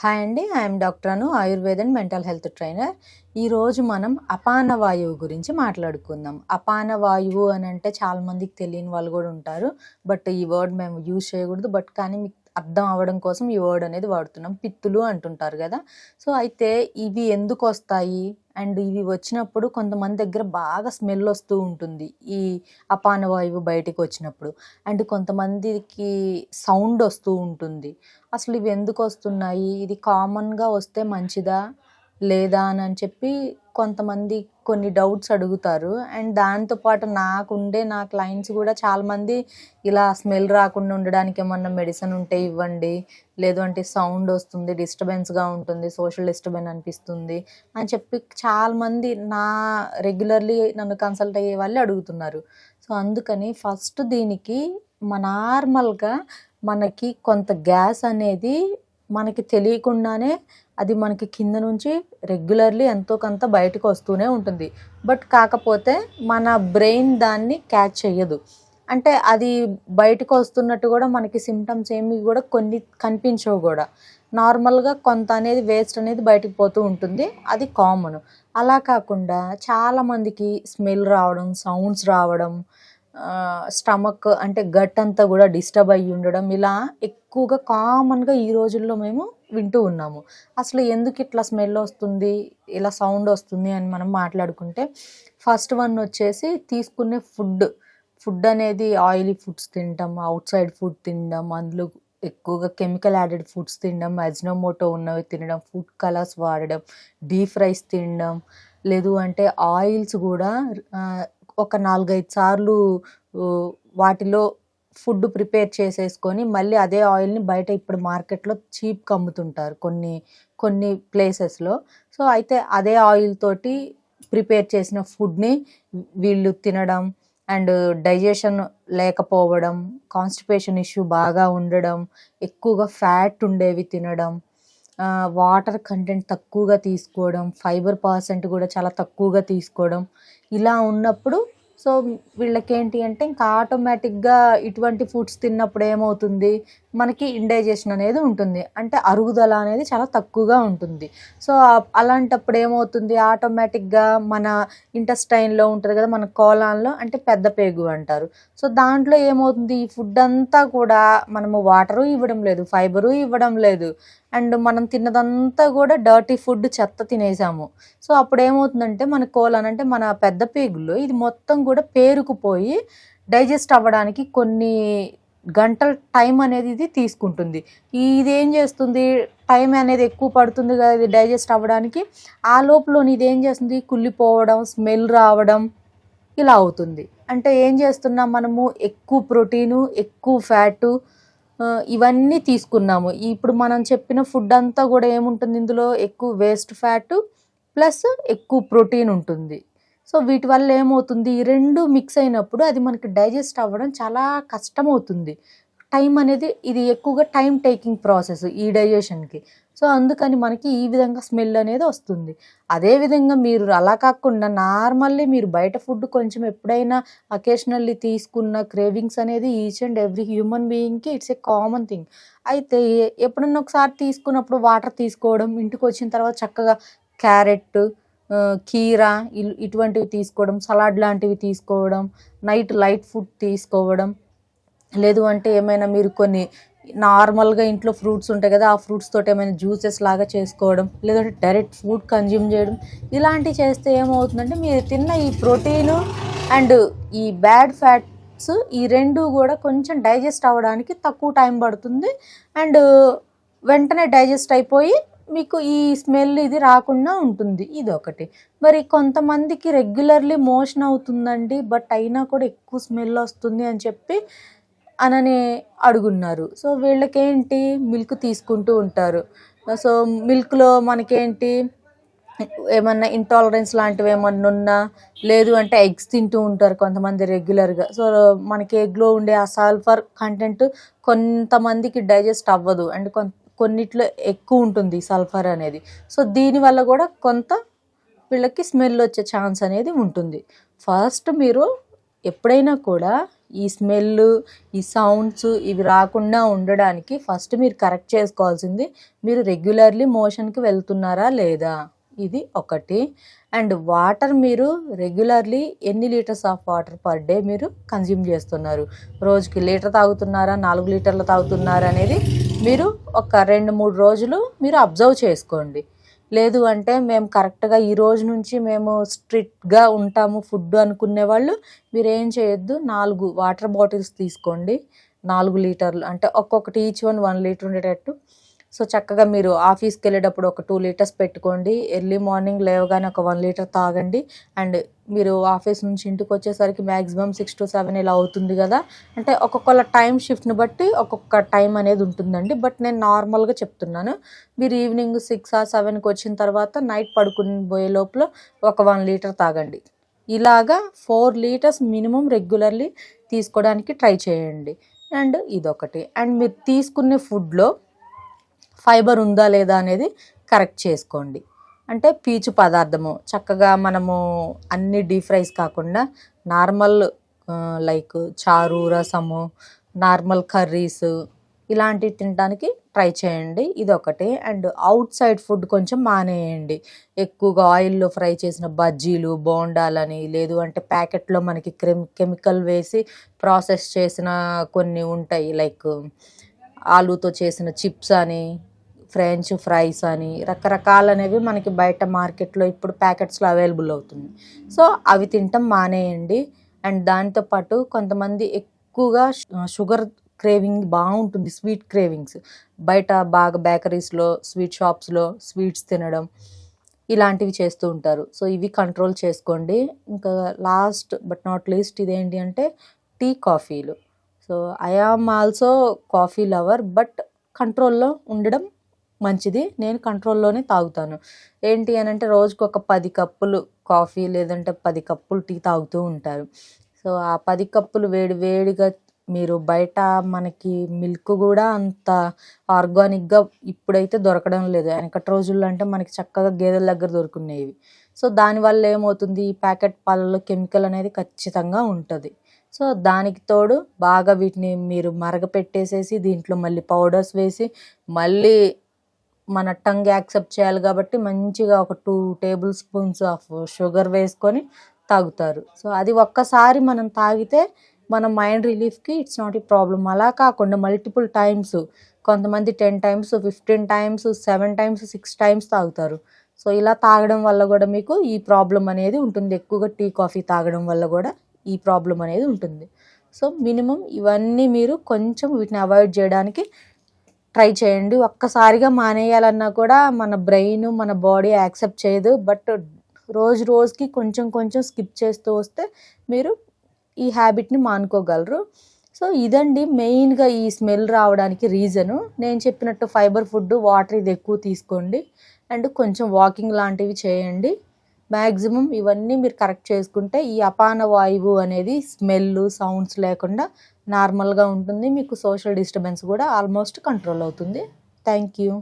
Hi అండి I'm doctor Anu Ayurveda and mental health trainer. ఈరోజు మనం అపాన వాయువు గురించి మాట్లాడుకుందాం. అపాన వాయువు అని అంటే చాలామందికి తెలియని వాళ్ళు కూడా ఉంటారు. బట్ ఈ వర్డ్ మేము యూజ్ చేయకూడదు. బట్ కానీ మీకు అర్థం అవ్వడం కోసం ఈ వర్డ్ అనేది వాడుతున్నాం. పిత్తులు అంటుంటారు కదా. సో అయితే ఇవి ఎందుకు వస్తాయి? అండ్ ఇవి వచ్చినప్పుడు కొంతమంది దగ్గర బాగా స్మెల్ వస్తూ ఉంటుంది ఈ అపాన వాయువు బయటికి వచ్చినప్పుడు. అండ్ కొంతమందికి సౌండ్ వస్తూ ఉంటుంది. అసలు ఇవి ఎందుకు వస్తున్నాయి? ఇది కామన్గా వస్తే మంచిదా? లేదా అని అని చెప్పి కొంతమంది కొన్ని డౌట్స్ అడుగుతారు. అండ్ దాంతోపాటు నాకు ఉండే నా క్లయింట్స్ కూడా చాలామంది ఇలా స్మెల్ రాకుండా ఉండడానికి ఏమన్నా మెడిసిన్ ఉంటే ఇవ్వండి. లేదు అంటే సౌండ్ వస్తుంది డిస్టర్బెన్స్గా ఉంటుంది సోషల్ డిస్టర్బెన్స్ అనిపిస్తుంది అని చెప్పి చాలామంది నా రెగ్యులర్లీ నన్ను కన్సల్ట్ అయ్యే వాళ్ళు అడుగుతున్నారు. సో అందుకని ఫస్ట్ దీనికి మా నార్మల్గా మనకి కొంత గ్యాస్ అనేది మనకి తెలియకుండానే అది మనకి కింద నుంచి రెగ్యులర్లీ ఎంతో కొంత బయటకు వస్తూనే ఉంటుంది. బట్ కాకపోతే మన బ్రెయిన్ దాన్ని క్యాచ్ చేయదు అంటే అది బయటకు వస్తున్నట్టు కూడా మనకి సిమ్టమ్స్ ఏమి కూడా కొన్ని కనిపించవు కూడా. నార్మల్గా కొంత అనేది వేస్ట్ అనేది బయటకు పోతూ ఉంటుంది. అది కామన్ అలా కాకుండా చాలామందికి స్మెల్ రావడం సౌండ్స్ రావడం స్టమక్ అంటే గట్ అంతా కూడా డిస్టర్బ్ అయ్యి ఉండడం ఇలా ఎక్కువగా కామన్గా ఈ రోజుల్లో మేము వింటూ ఉన్నాము. అసలు ఎందుకు ఇట్లా స్మెల్ వస్తుంది ఇలా సౌండ్ వస్తుంది అని మనం మాట్లాడుకుంటే ఫస్ట్ వన్ వచ్చేసి తీసుకునే ఫుడ్ ఫుడ్ అనేది ఆయిలీ ఫుడ్స్ తినడం అవుట్ సైడ్ ఫుడ్ తినడం అందులో ఎక్కువగా కెమికల్ యాడెడ్ ఫుడ్స్ తినడం అజినోమోటో ఉన్నవి తినడం ఫుడ్ కలర్స్ వాడడం డీప్ ఫ్రైస్ తినడం లేదు అంటే ఆయిల్స్ కూడా ఒక నాలుగైదు సార్లు వాటిలో ఫుడ్ ప్రిపేర్ చేసేసుకొని మళ్ళీ అదే ఆయిల్ని బయట ఇప్పుడు మార్కెట్లో చీప్గా అమ్ముతుంటారు కొన్ని కొన్ని ప్లేసెస్లో. సో అయితే అదే ఆయిల్ తోటి ప్రిపేర్ చేసిన ఫుడ్ని వీళ్ళు తినడం అండ్ డైజెషన్ లేకపోవడం కాన్స్టిపేషన్ ఇష్యూ బాగా ఉండడం ఎక్కువగా ఫ్యాట్ ఉండేవి తినడం వాటర్ కంటెంట్ తక్కువగా తీసుకోవడం ఫైబర్ పర్సెంట్ కూడా చాలా తక్కువగా తీసుకోవడం ఇలా ఉన్నప్పుడు సో వీళ్ళకి ఏంటి అంటే ఇంకా ఆటోమేటిక్గా ఇటువంటి ఫుడ్స్ తిన్నప్పుడు ఏమవుతుంది? మనకి ఇండైజెషన్ అనేది ఉంటుంది. అంటే అరుగుదల అనేది చాలా తక్కువగా ఉంటుంది. సో అలాంటప్పుడు ఏమవుతుంది? ఆటోమేటిక్గా మన ఇంటస్టైన్లో ఉంటుంది కదా మన కోలాన్లో అంటే పెద్ద పేగు అంటారు. సో దాంట్లో ఏమవుతుంది? ఈ ఫుడ్ అంతా కూడా మనము వాటరు ఇవ్వడం లేదు ఫైబరు ఇవ్వడం లేదు. అండ్ మనం తిన్నదంతా కూడా డర్టీ ఫుడ్ చెత్త తినేసాము. సో అప్పుడు ఏమవుతుందంటే మన కోలాన్ అంటే మన పెద్ద పేగుల్లో ఇది మొత్తం కూడా పేరుకుపోయి డైజెస్ట్ అవ్వడానికి కొన్ని గంటల టైం అనేది ఇది తీసుకుంటుంది. ఇది ఏం చేస్తుంది? టైం అనేది ఎక్కువ పడుతుంది కదా ఇది డైజెస్ట్ అవ్వడానికి. ఆ లోపల ఇది ఏం చేస్తుంది? కుళ్ళిపోవడం స్మెల్ రావడం ఇలా అవుతుంది. అంటే ఏం చేస్తున్నాం మనము? ఎక్కువ ప్రోటీను ఎక్కువ ఫ్యాటు ఇవన్నీ తీసుకున్నాము. ఇప్పుడు మనం చెప్పిన ఫుడ్ అంతా కూడా ఏముంటుంది ఇందులో? ఎక్కువ వేస్ట్ ఫ్యాటు ప్లస్ ఎక్కువ ప్రోటీన్ ఉంటుంది. సో వీటి వల్ల ఏమవుతుంది? ఈ రెండు మిక్స్ అయినప్పుడు అది మనకి డైజెస్ట్ అవ్వడం చాలా కష్టం అవుతుంది టైం అనేది ఇది ఎక్కువగా టైం టేకింగ్ ప్రాసెస్ ఈ డైజెషన్కి సో అందుకని మనకి ఈ విధంగా స్మెల్ అనేది వస్తుంది. అదేవిధంగా మీరు అలా కాకుండా నార్మల్లీ మీరు బయట ఫుడ్ కొంచెం ఎప్పుడైనా అకేషనల్లీ తీసుకున్న క్రేవింగ్స్ అనేది ఈచ్ అండ్ ఎవ్రీ హ్యూమన్ బీయింగ్కి ఇట్స్ ఏ కామన్ థింగ్ అయితే ఎప్పుడన్నా ఒకసారి తీసుకున్నప్పుడు వాటర్ తీసుకోవడం ఇంటికి వచ్చిన తర్వాత చక్కగా క్యారెట్ కీరా ఇటువంటివి తీసుకోవడం సలాడ్ లాంటివి తీసుకోవడం నైట్ లైట్ ఫుడ్ తీసుకోవడం. లేదు అంటే ఏమైనా మీరు కొన్ని నార్మల్గా ఇంట్లో ఫ్రూట్స్ ఉంటాయి కదా ఆ ఫ్రూట్స్ తోటి ఏమైనా జ్యూసెస్ లాగా చేసుకోవడం లేదంటే డైరెక్ట్ ఫుడ్ కన్జ్యూమ్ చేయడం ఇలాంటివి చేస్తే ఏమవుతుందంటే మీరు తిన్న ఈ ప్రోటీను అండ్ ఈ బ్యాడ్ ఫ్యాట్స్ ఈ రెండు కూడా కొంచెం డైజెస్ట్ అవ్వడానికి తక్కువ టైం పడుతుంది. అండ్ వెంటనే డైజెస్ట్ అయిపోయి మీకు ఈ స్మెల్ ఇది రాకుండా ఉంటుంది. ఇది ఒకటి. మరి కొంతమందికి రెగ్యులర్లీ మోషన్ అవుతుందండి బట్ అయినా కూడా ఎక్కువ స్మెల్ వస్తుంది అని చెప్పి అనని అడుగున్నారు. సో వీళ్ళకేంటి? మిల్క్ తీసుకుంటూ ఉంటారు. సో మిల్క్లో మనకేంటి? ఏమన్నా ఇంటాలరెన్స్ లాంటివి ఏమన్నా ఉన్నా లేదు అంటే ఎగ్స్ తింటూ ఉంటారు కొంతమంది రెగ్యులర్గా సో మనకి ఎగ్లో ఉండే ఆ సల్ఫర్ కంటెంట్ కొంతమందికి డైజెస్ట్ అవ్వదు. అండ్ కొంత కొన్నిట్లో ఎక్కువ ఉంటుంది సల్ఫర్ అనేది. సో దీనివల్ల కూడా కొంత వీళ్ళకి స్మెల్ వచ్చే ఛాన్స్ అనేది ఉంటుంది. ఫస్ట్ మీరు ఎప్పుడైనా కూడా ఈ స్మెల్ ఈ సౌండ్స్ ఇవి రాకుండా ఉండడానికి ఫస్ట్ మీరు కరెక్ట్ చేసుకోవాల్సింది మీరు రెగ్యులర్లీ మోషన్కి వెళ్తున్నారా లేదా? ఇది ఒకటి. అండ్ వాటర్ మీరు రెగ్యులర్లీ ఎన్ని litres of water per day మీరు కన్జ్యూమ్ చేస్తున్నారు? రోజుకి లీటర్ తాగుతున్నారా? నాలుగు లీటర్లు తాగుతున్నారా అనేది మీరు ఒక రెండు మూడు రోజులు మీరు అబ్జర్వ్ చేసుకోండి. లేదు అంటే మేము కరెక్ట్గా ఈ రోజు నుంచి మేము స్ట్రిక్ట్గా ఉంటాము ఫుడ్ అనుకునే వాళ్ళు మీరు ఏం చేయొద్దు నాలుగు వాటర్ బాటిల్స్ తీసుకోండి. నాలుగు లీటర్లు అంటే ఒక్కొక్కటి ఈచ్ వన్ వన్ లీటర్ ఉండేటట్టు. సో చక్కగా మీరు ఆఫీస్కి వెళ్ళేటప్పుడు ఒక టూ లీటర్స్ పెట్టుకోండి. ఎర్లీ మార్నింగ్ లేవగానే ఒక వన్ లీటర్ తాగండి. అండ్ మీరు ఆఫీస్ నుంచి ఇంటికి వచ్చేసరికి మ్యాక్సిమం సిక్స్ టు సెవెన్ ఇలా అవుతుంది కదా. అంటే ఒక్కొక్కళ్ళ టైం షిఫ్ట్ని బట్టి ఒక్కొక్క టైం అనేది ఉంటుందండి. బట్ నేను నార్మల్గా చెప్తున్నాను. మీరు ఈవినింగ్ సిక్స్ ఆ సెవెన్కి వచ్చిన తర్వాత నైట్ పడుకుని పోయే లోపల ఒక వన్ లీటర్ తాగండి. ఇలాగా ఫోర్ లీటర్స్ మినిమం రెగ్యులర్లీ తీసుకోవడానికి ట్రై చేయండి. అండ్ ఇదొకటి. అండ్ మీరు తీసుకునే ఫుడ్లో ఫైబర్ ఉందా లేదా అనేది కరెక్ట్ చేసుకోండి. అంటే పీచు పదార్థము చక్కగా మనము అన్ని డీప్ ఫ్రైస్ కాకుండా నార్మల్ లైక్ చారు రసము నార్మల్ కర్రీస్ ఇలాంటివి తినడానికి ట్రై చేయండి. ఇది ఒకటి అండ్ అవుట్ సైడ్ ఫుడ్ కొంచెం మానేయండి. ఎక్కువగా ఆయిల్లో ఫ్రై చేసిన బజ్జీలు బోండాలని లేదు అంటే ప్యాకెట్లో మనకి కెమికల్ వేసి ప్రాసెస్ చేసిన కొన్ని ఉంటాయి. లైక్ ఆలూతో చేసిన చిప్స్ అని ఫ్రెంచ్ ఫ్రైస్ అని రకరకాలు అనేవి మనకి బయట మార్కెట్లో ఇప్పుడు ప్యాకెట్స్లో అవైలబుల్ అవుతుంది సో అవి తినటం మానేయండి. అండ్ దాంతోపాటు కొంతమంది ఎక్కువగా షుగర్ క్రేవింగ్ బాగుంటుంది స్వీట్ క్రేవింగ్స్. బయట బాగా బేకరీస్లో స్వీట్ షాప్స్లో స్వీట్స్ తినడం ఇలాంటివి చేస్తూ ఉంటారు. సో ఇవి కంట్రోల్ చేసుకోండి. ఇంకా లాస్ట్ బట్ నాట్ లీస్ట్ ఇదేంటి అంటే టీ కాఫీలు. So I am also coffee lover but కంట్రోల్లో ఉండడం మంచిది. నేను కంట్రోల్లోనే తాగుతాను. ఏంటి అని అంటే రోజుకు ఒక పది కప్పులు కాఫీ లేదంటే పది కప్పులు టీ తాగుతూ ఉంటారు. సో ఆ పది కప్పులు వేడి వేడిగా మీరు బయట మనకి మిల్క్ కూడా అంత ఆర్గానిక్గా ఇప్పుడైతే దొరకడం లేదు. వెనకటి రోజుల్లో అంటే మనకి చక్కగా గేదెల దగ్గర దొరుకునేవి. సో దానివల్ల ఏమవుతుంది? ఈ ప్యాకెట్ పాలలో కెమికల్ అనేది ఖచ్చితంగా ఉంటుంది. సో దానికి తోడు బాగా వీటిని మీరు మరగపెట్టేసేసి దీంట్లో మళ్ళీ పౌడర్స్ వేసి మళ్ళీ మన టంగ్ యాక్సెప్ట్ చేయాలి కాబట్టి మంచిగా ఒక two tablespoons of sugar వేసుకొని తాగుతారు. సో అది ఒక్కసారి మనం తాగితే మన మైండ్ రిలీఫ్కి ఇట్స్ నాట్ ఈ ప్రాబ్లం అలా కాకుండా మల్టిపుల్ టైమ్స్ కొంతమంది ten times fifteen times seven times six times తాగుతారు. సో ఇలా తాగడం వల్ల కూడా మీకు ఈ ప్రాబ్లం అనేది ఉంటుంది. ఎక్కువగా టీ కాఫీ తాగడం వల్ల కూడా ఈ ప్రాబ్లం అనేది ఉంటుంది. సో మినిమం ఇవన్నీ మీరు కొంచెం వీటిని అవాయిడ్ చేయడానికి ట్రై చేయండి. ఒక్కసారిగా మానేయాలన్నా కూడా మన బ్రెయిన్ మన బాడీ యాక్సెప్ట్ చేయదు. బట్ రోజు రోజుకి కొంచెం కొంచెం స్కిప్ చేస్తూ వస్తే మీరు ఈ హ్యాబిట్ని మానుకోగలరు. సో ఇదండి మెయిన్గా ఈ స్మెల్ రావడానికి రీజను. నేను చెప్పినట్టు ఫైబర్ ఫుడ్ వాటర్ ఇది ఎక్కువ తీసుకోండి. అండ్ కొంచెం వాకింగ్ లాంటివి చేయండి. మ్యాక్సిమం ఇవన్నీ మీరు కరెక్ట్ చేసుకుంటే ఈ అపాన వాయువు అనేది స్మెల్ సౌండ్స్ లేకుండా నార్మల్గా ఉంటుంది. మీకు సోషల్ డిస్టర్బెన్స్ కూడా ఆల్మోస్ట్ కంట్రోల్ అవుతుంది. Thank you.